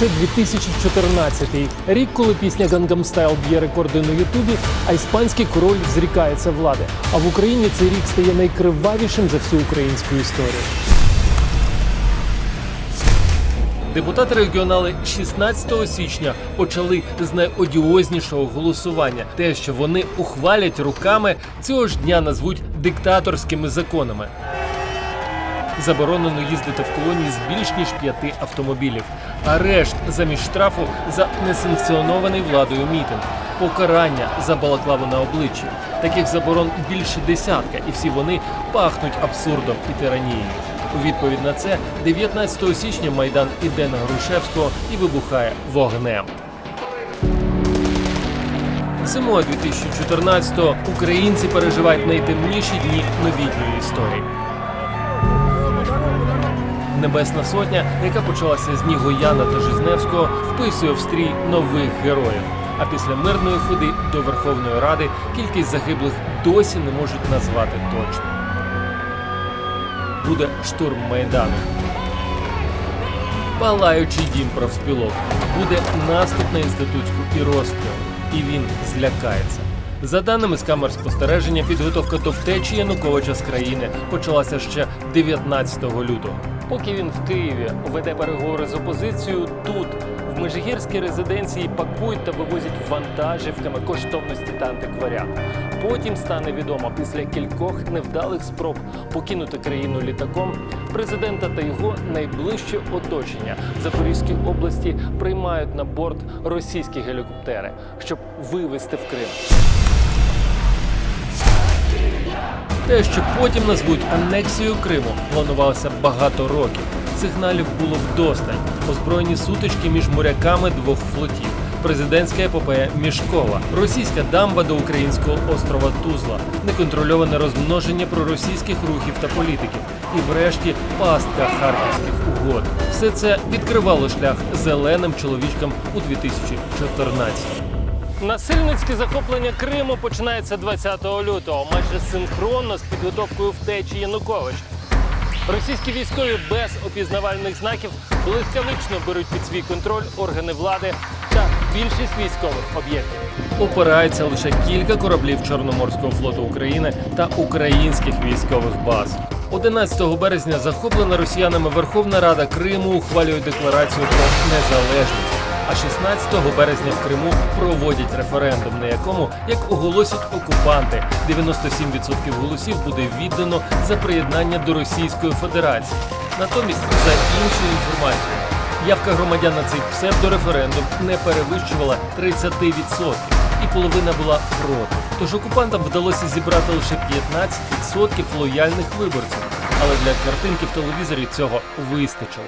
Це 2014 рік, коли пісня Gangnam Style б'є рекорди на Ютубі, а іспанський король зрікається влади. А в Україні цей рік стає найкривавішим за всю українську історію. Депутати регіонали 16 січня почали з найодіознішого голосування. Те, що вони ухвалять руками, цього ж дня назвуть диктаторськими законами. Заборонено їздити в колоні з більш ніж п'яти автомобілів. Арешт замість штрафу за несанкціонований владою мітинг. Покарання за балаклаву на обличчі. Таких заборон більше десятка, і всі вони пахнуть абсурдом і тиранією. У відповідь на це 19 січня майдан іде на Грушевського і вибухає вогнем. Зимою 2014-го українці переживають найтемніші дні новітньої історії. Небесна сотня, яка почалася з Нігояна та Жизневського, вписує в стрій нових героїв. А після мирної ходи до Верховної Ради кількість загиблих досі не можуть назвати точно. Буде штурм майдану. Палаючий дім профспілок. Буде наступ на інститутську і розстріл. І він злякається. За даними з камер спостереження, підготовка до втечі Януковича з країни почалася ще 19 лютого. Поки він в Києві веде переговори з опозицією, тут в Межигірській резиденції пакують та вивозять вантажівками коштовності та антикваріат. Потім стане відомо після кількох невдалих спроб покинути країну літаком. Президента та його найближче оточення в Запорізькій області приймають на борт російські гелікоптери, щоб вивезти в Крим. Те, що потім назвуть анексією Криму, планувалося багато років. Сигналів було вдосталь. Озброєні сутички між моряками двох флотів. Президентська епопея Мішкова, російська дамба до українського острова Тузла, неконтрольоване розмноження проросійських рухів та політиків, і врешті пастка харківських угод. Все це відкривало шлях зеленим чоловічкам у 2014 Насильницьке захоплення Криму починається 20 лютого, майже синхронно з підготовкою втечі Януковича. Російські військові без опізнавальних знаків блискавично беруть під свій контроль органи влади та більшість військових об'єктів. Опирається лише кілька кораблів Чорноморського флоту України та українських військових баз. 11 березня захоплена росіянами Верховна Рада Криму ухвалює декларацію про незалежність. А 16 березня в Криму проводять референдум, на якому, як оголосять окупанти, 97% голосів буде віддано за приєднання до Російської Федерації. Натомість, за іншою інформацією, явка громадян на цей псевдореферендум не перевищувала 30%, і половина була проти. Тож окупантам вдалося зібрати лише 15% лояльних виборців. Але для картинки в телевізорі цього вистачило.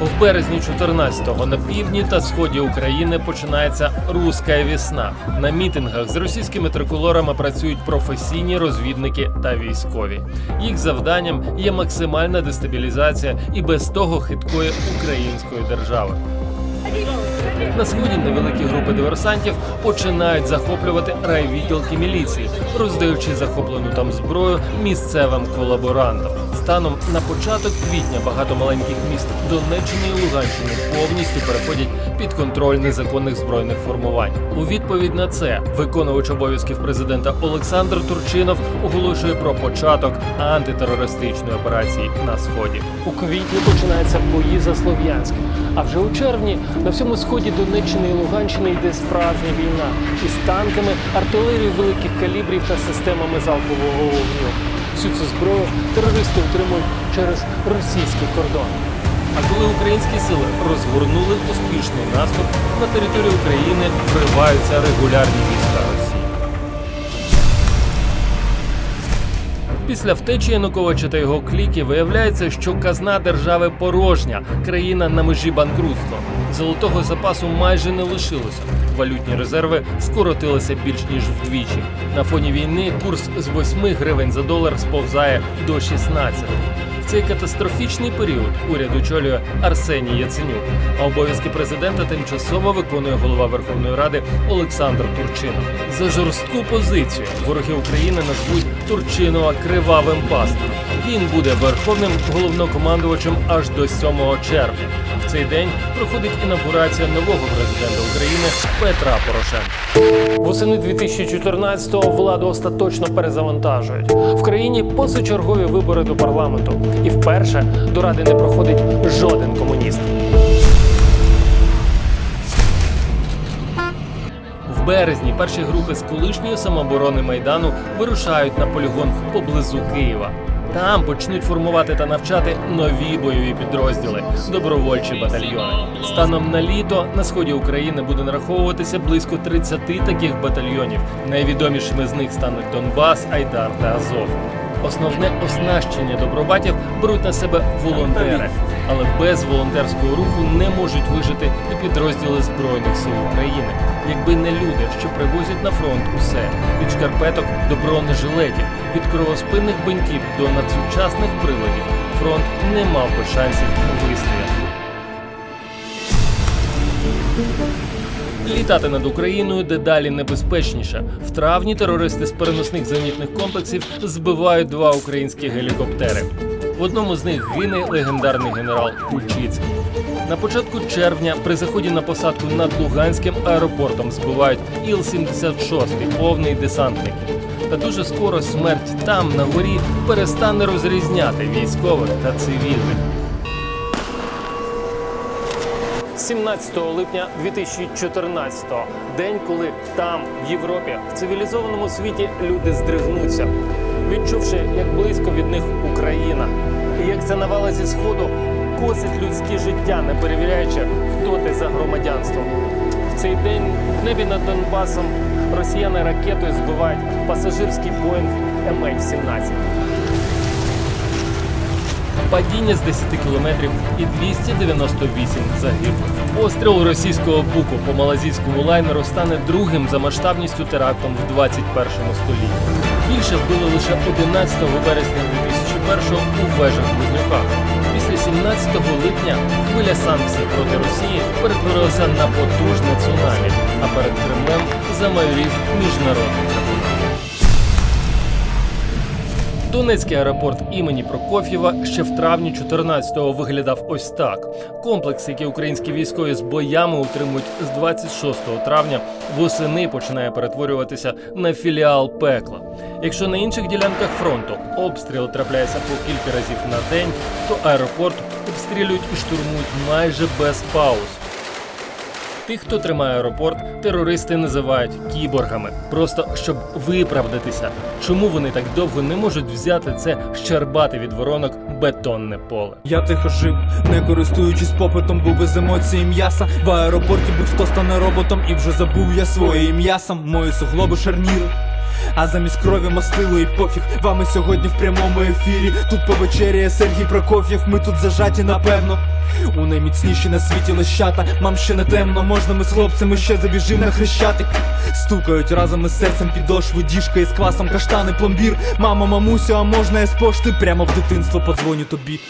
В березні 14-го на півдні та сході України починається руська вісна. На мітингах з російськими триколорами працюють професійні розвідники та військові. Їх завданням є максимальна дестабілізація і без того хиткої української держави. На сході невеликі групи диверсантів починають захоплювати райвідділки міліції, роздаючи захоплену там зброю місцевим колаборантам. Станом на початок квітня багато маленьких міст Донеччини і Луганщини повністю переходять під контроль незаконних збройних формувань. У відповідь на це виконувач обов'язків президента Олександр Турчинов оголошує про початок антитерористичної операції на сході. У квітні починаються бої за Слов'янськ. А вже у червні на всьому сході Донеччини і Луганщини йде справжня війна із танками, артилерією великих калібрів та системами залпового вогню. Всю цю зброю терористи отримують через російський кордон. А коли українські сили розгорнули успішний наступ, на територію України вриваються регулярні війська Росії. Після втечі Януковича та його кліки виявляється, що казна держави порожня, країна на межі банкрутства. Золотого запасу майже не лишилося. Валютні резерви скоротилися більш ніж вдвічі. На фоні війни курс з 8 гривень за долар сповзає до 16. В цей катастрофічний період уряд очолює Арсеній Яценюк, а обов'язки президента тимчасово виконує голова Верховної Ради Олександр Турчинов. За жорстку позицію вороги України назвуть Турчинова кривавим пастом. Він буде верховним головнокомандувачем аж до 7 червня. В цей день проходить інавгурація нового президента України Петра Порошенка. Восени 2014-го владу остаточно перезавантажують. В країні позачергові вибори до парламенту. І вперше до ради не проходить жоден комуніст. Березні перші групи з колишньої самооборони майдану вирушають на полігон поблизу Києва. Там почнуть формувати та навчати нові бойові підрозділи добровольчі батальйони. Станом на літо на сході України буде нараховуватися близько 30 таких батальйонів. Найвідомішими з них стануть Донбас, Айдар та Азов. Основне оснащення добробатів беруть на себе волонтери, але без волонтерського руху не можуть вижити і підрозділи збройних сил України. Якби не люди, що привозять на фронт усе від шкарпеток до бронежилетів, від кровоспинних бинтів до надсучасних приладів, фронт не мав би шансів вистояти. Літати над Україною дедалі небезпечніше. В травні терористи з переносних зенітних комплексів збивають два українські гелікоптери. В одному з них гине легендарний генерал Кульчицький. На початку червня при заході на посадку над Луганським аеропортом збивають Іл-76, повний десантників. Та дуже скоро смерть там на горі перестане розрізняти військових та цивільних. 17 липня 2014-го, день, коли там, в Європі, в цивілізованому світі люди здригнуться, відчувши, як близько від них Україна, і як ця навала зі сходу косить людське життя, не перевіряючи, хто ти за громадянством. В цей день в небі над Донбасом росіяни ракетою збивають пасажирський Боїнг MH17. Падіння з 10 кілометрів і 298 загиблих. Постріл російського буку по малазійському лайнеру стане другим за масштабністю терактом в 21 столітті. Більше вбили лише 11 вересня 2001 у вежах Близнюках. Після 17 липня хвиля санкцій проти Росії перетворилася на потужне цунамі, а перед Кремлем замайорів міжнародний. Донецький аеропорт імені Прокоф'єва ще в травні 14-го виглядав ось так. Комплекс, який українські військові з боями утримують з 26 травня, восени починає перетворюватися на філіал пекла. Якщо на інших ділянках фронту обстріл трапляється по кілька разів на день, то аеропорт обстрілюють і штурмують майже без пауз. Тих, хто тримає аеропорт, терористи називають кіборгами, просто щоб виправдатися, чому вони так довго не можуть взяти це щербати від воронок бетонне поле. Я тихо жив, не користуючись попитом, був без емоцій м'яса. В аеропорті будь-хто стане роботом, і вже забув я своє ім'я сам мої суглоби шарніли. А замість крові мастило і пофіг Вами сьогодні в прямому ефірі. Тут повечеряє Сергій Прокоф'єв, ми тут зажаті, напевно. У найміцніші на світі лещата, мам ще не темно, можна ми з хлопцями ще забіжим на хрещатик. Стукають разом із серцем підошву, діжка із квасом, каштани, пломбір. Мамо, мамусю, а можна я з пошти прямо в дитинство подзвоню тобі.